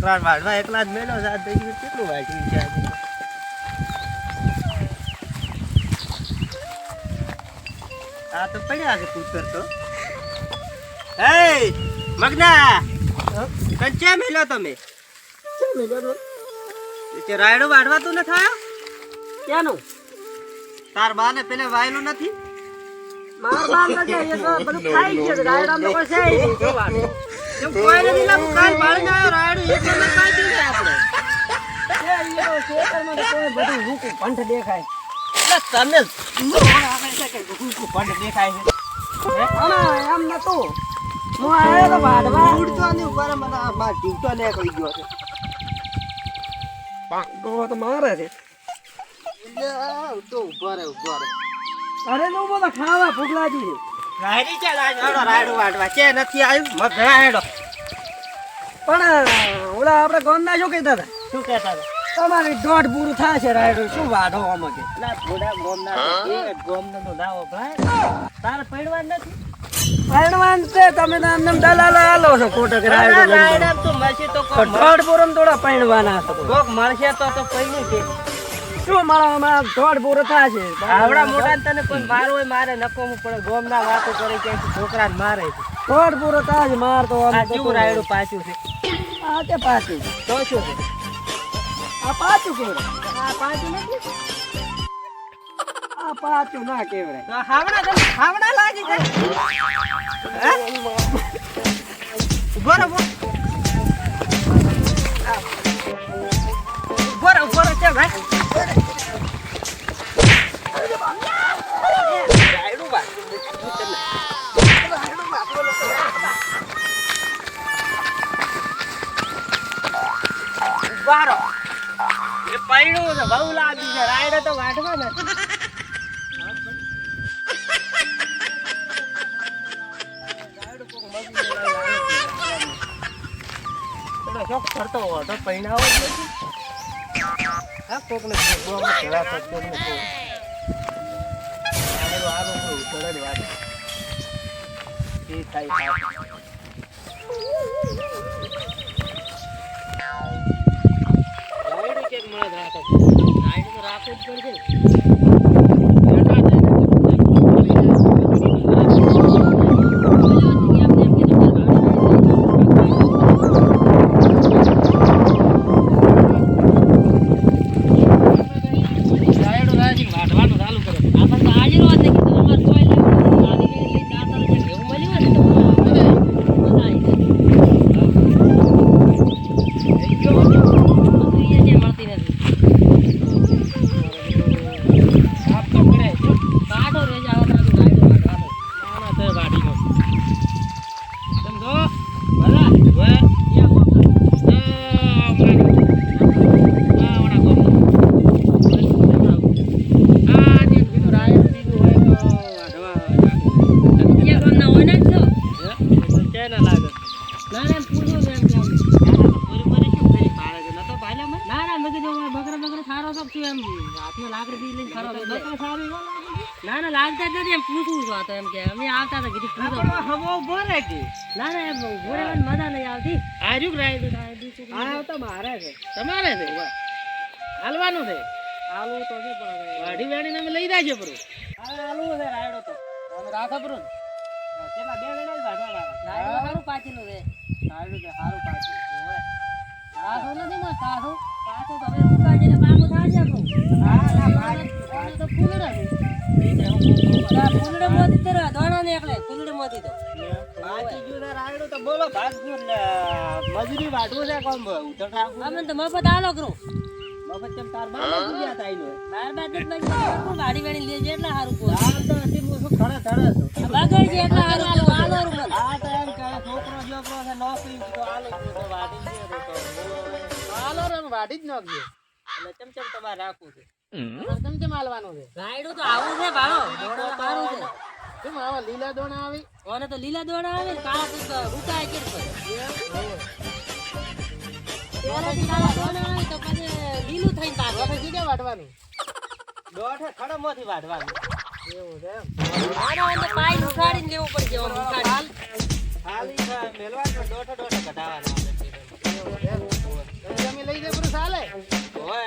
છોકરા વાળવા એકલા જ મેલો સાત થઈ ગયું કેટલું વાંચ્યું છે આ તો પડ્યા છે કૂતર તો. હે મગના! કંચે મેલો તમે? રાયડો વાળવા તું ન થાય ક્યાંનું? તાર બાને પેલે વાયેલું નથી? માર તો કે એ તો બધું ખાઈ જ રાયડા કોઈ છે કોઈ નથી લાવું કાલ વાળીને આવ્યો રાયડો એક નંબર ખાઈ દીધું આપણે ભૂખું દેખાય તમે કે દેખાય એમ નતું હું આવ્યો તો ઉડતો ની ઉપર મને માર જીવતો ને કરી ગયો છે તો મારે છે તો ઊભો રે ઊભો રે અરે નો બોલો ખાવા ભૂખ લાગી છે રાયડી રાયડું નથી આવ્યું મગ ઘણા હેડો પણ ઓલા આપણે ગોંદા શું કહેતા હતા? શું કહેતા હતા? તમારી દોઢ પૂરું થાય છે રાયડો. શું વાઢો આમ કે? ના થોડા ગોમના એ ગોમના નો દાવો ભાઈ. તારે પડવા નથી? પરણવાન છે તમે તો આમ દલાલ આલો છો ખોટો કે રાયડું તો મળશે તો કોક દોઢ પૂરું થોડા પરણવાના કોક મળશે તો તો પૈણું છે. શું મળવામાં દોઢ પૂરું થાય છે. આવડા મોટા ને તને કોઈ મારવું હોય મારે નકોમું પડે ગોમના વાતો કરે છે છોકરાને મારે દોઢ પૂરો થાય મારતો માર તો આ તો રાયડું પાછું છે. આ તે પાછું તો શું છે? આ પાછું કેવું આ પાછું નથી? આ પાછું ના કેવડે તો હાવડા તમે હાવડા લાગી જાય. રહો. ઊભો. રહો, ઊભો રહો, ચાલ ભાઈ. છે બહુ લાગી છે રાયડો તો વાટવા નથી થોડો શોખ કરતો તો પૈણાવો જ નથી હા કોકને ગોમાં ઘેરા તો કોકને કોક. આને તો આનું તો ઉતરે વાત. એ થાય થાય. રાયડું કેમ મળે છે રાખો? રાયડું તો રાખવું જ પડશે. ના જ નથી એમ પૂછવું છું તો એમ કે અમે આવતા હતા કીધું પૂછો. હવો ઊભો રહે કે? ના ના એમ ઘોડે મજા નહીં આવતી. આ રાય કે આ તો મારે છે. તમારે છે? હાલવાનું છે? આલુ તો છે પણ વાઢી વાઢીને અમે લઈ જાય છે પરું આ છે રાયડો તો. અમે રાખો પરું કેટલા બે વેણા જ વાઢવા વાળા. રાયડો સારું પાચેલું છે. રાયડો સારું પાછું હોય તાસો નથી માં તાસો તાસો તમે હવે તો તો ગયું તો મજૂરી વાઢવું છે કોમ ઉધર રાખવું અમે તો મફત આલો કરું મફત કેમ તાર બાર ગુજ્યા તા એનો બાર બાર દસ બાર કોણ વાડી વાડી લેજે એટલે સારું કહું આમ તો હજી હું શું ખડે ધડે છું બગડ છે એટલે સારું કહું આલો રું આ તો એમ કહે છોકરો છોકરો છે નોકરી તો આલો તો વાઢી જ તો આલો રે વાઢી જ નાખજો. એટલે ચમ ચમ તમારે રાખવું છે. તમારે ચમ ચમ હાલવાનું છે. રાયડું તો આવું છે ભાડો. સારું છે. કેમ આવા લીલા દોણા આવી? ઓને તો લીલા દોણા આવે ને કાળા કંઈક કે લીલું થઈને દોઢે સીધે વાઢવાનું દોઢે ખડમમાંથી વાઢવાનું એવું છે એમ. આનો અંદર પાઈ ઉખાડીને લેવું પડશે આમ ઉખાડી ખાલી મેલવાનું દોઢે દોઢે લઈ આપણે. એવું ચાલે.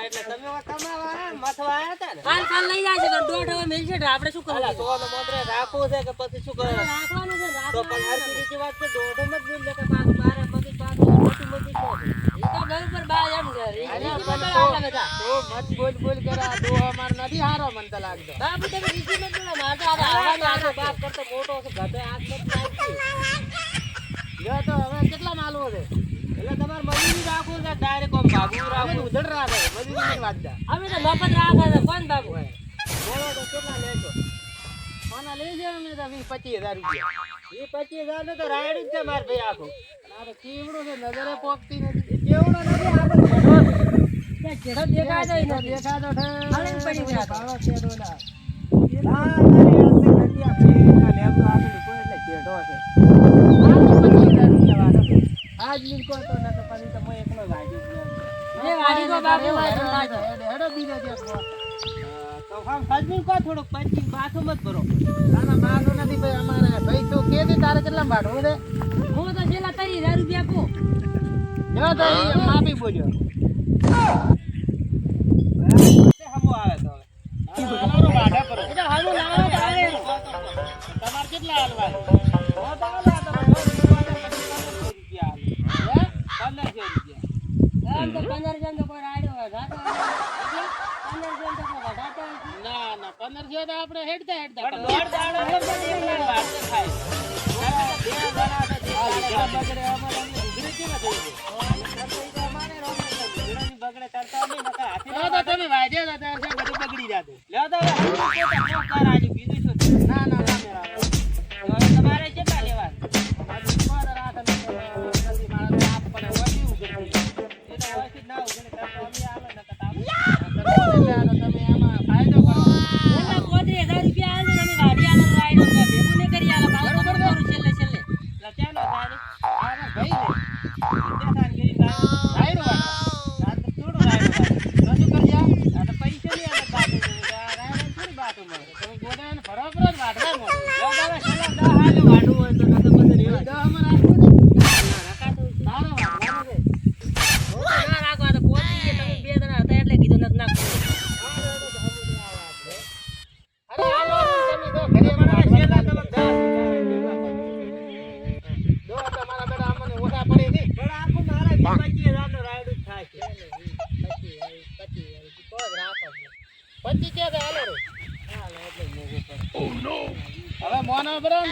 એટલે તમે કમાવા આયા, મથવા હતા ને? કાલ કાલ લઈ જાય છે તો દોઢ હવે મેલશે આપણે શું અલા, કરવું સોનું મોંદરે રાખવું છે કે પછી શું કરે રાખવાનું છે તો પણ રાખવાનું હરખી વાત છે દોઢો મત બોલ કે પાછું બારે પછી પાછું મોટી મોટી કહો એ તો બરોબર બાર એમ પણ બધા. તો મત બોલ બોલ કરે દો અમાર નથી હારો મન તો લાગતો. તમે રીતિ મત બોલો મારે તો બાપ કરતો મોટો છે ગધે હાથ મત લ્યો તો હવે કેટલા માલવો છે? એટલે તમારે મજૂરી ડાયરેક્ટ ઉધડ રાખે મજૂરી નહીં વાંચતા અમે તો મફત રાખે છે કોણ બાપુ બોલો તો કેટલા લેશો આના લઈ અમે તો વીસ પચીસ હજાર રૂપિયા. વીસ પચીસ હજાર ને તો રાયડું જ છે મારે ભાઈ આખું. આ ચીવડું છે નજરે પોકતી નથી. નથી. દેખાતો પડી ગયા કાળો શેડો ના. ના, ના, એ આપણે નથી આપણે. આ લેબડો આપેલું કોઈ એટલે શેડો છે. આ તો પચીસ હજાર રૂપિયા વાળો છે. આજ મિલકો તો ન તો પછી તો હું એકલો લાગી ગયો એ વાડી તો બાપુ હેડો, બીજો તો ભરો. ના, ના, નથી ભાઈ અમારે. ભાઈ તું કે દે તારે કેટલા ભાડું છે? હું તો છેલ્લા ત્રીસ હજાર રૂપિયા આપું જો તો માપી બોલ્યો. તે હમો આવે ગુજરીની બગડે તરતા અમે નકર હાથે ના તમે બધું બગડી જાતું. તો ના ના Bailey.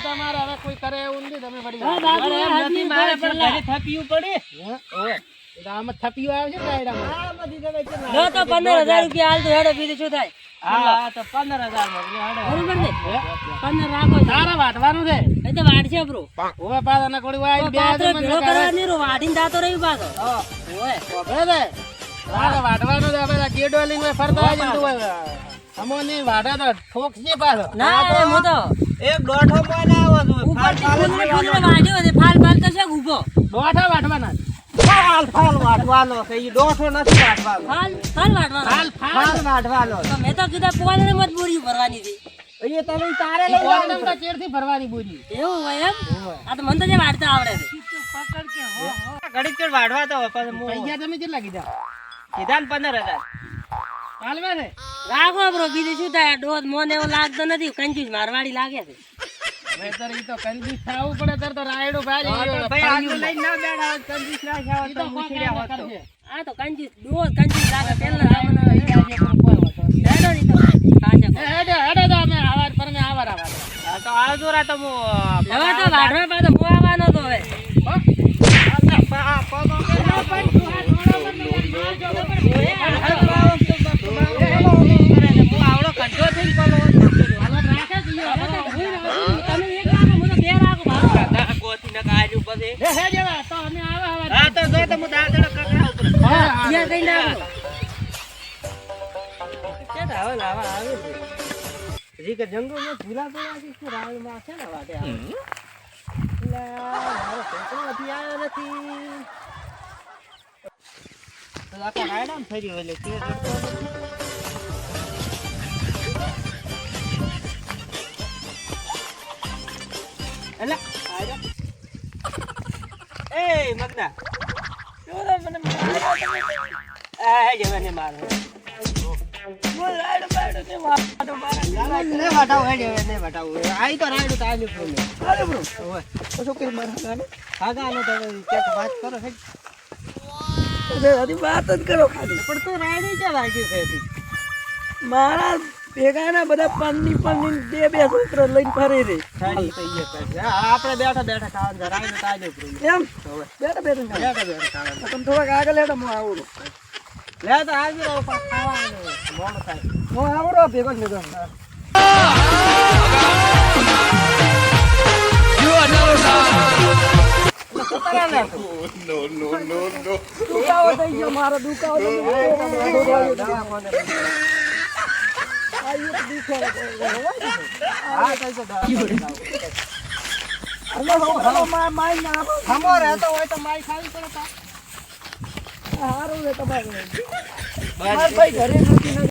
તમારે. હવે કોઈ કરે એવું નથી તમે મારે પણ ઘરે થપિયું પડી. આમાં થપિયું આવે છે તો પંદર હજાર રૂપિયા હાલ તો હેડો બીજું શું થાય? હા. હા, તો પંદર હજારમાં એટલે હાડો. બરોબર ને? હે? પંદર રાખો છો. વાટવાનું છે? એ તો વાડશે બ્રો. ઓવે પાછા વાય બે ભેળો પાછો. ઓય. તારા વાટવાનું છે આપણે આ ગેડો લઈને ઓય ફરતા હોય વાટવાનો છે ફાલ વાટવાનો મેં તો કીધું પોળને મજબૂરી ભરવાની તમે તારે લઈ જાવ ભરવાની બોરી. એવું એમ? આ તો મને તો જે વાડતા આવડે છે. પકડ ઘડી ચડ તો પછી પૈસા કેટલા કીધા? કીધા 15000 રાખો બ્રો બીજું શું થાય? ડોઝ મને એવો લાગતો નથી. કંજુસ મારવાડી લાગે છે. તો કંજુસ પર આવાર આવાર. તો આવવાનો જંગલમાં ભૂલા ભૂલા છે શું રાવણમાં છે ને વાટે? એટલે મારો છોકરો હજી આવ્યો નથી. આખા રાયડામાં ફર્યો એટલે તે. એટલે એ મગના. મને મારો. મારા ને વટાવ હેડે હવે ને વટાવ આઈ તો રાયડું તો આલ્યું પ્રો ને અરે બ્રો ઓય તો શું કરી મારા ગાને આગા તો હવે ક્યાંક વાત કરો હેડ અરે હજી વાત જ કરો ખાલી પણ તું રાયડું ક્યાં લાગ્યું છે મારા ભેગા ના બધા પાનની પાનની બે બે છોકરા લઈને ફરી રે આપણે બેઠા બેઠા ખાવાનું એમ બેઠા બેઠા બેઠા બેઠા. તમે થોડાક આગળ લેડો હું આવું લે તો આવી રહો પણ ખાવાનું મોડું થાય હું આવડો ભેગો જ ભેગો મારો દુખાવો થઈ ગયો દવા કોને આ એક દુખાવો થઈ ગયો. હા તો તો દવા કોને લાવો. હલો, હલો, મા- માઈ ના આપો. રહેતો હોય તો માય ખાવી પડે હારું છે તમારે. મારા ઘરે નથી.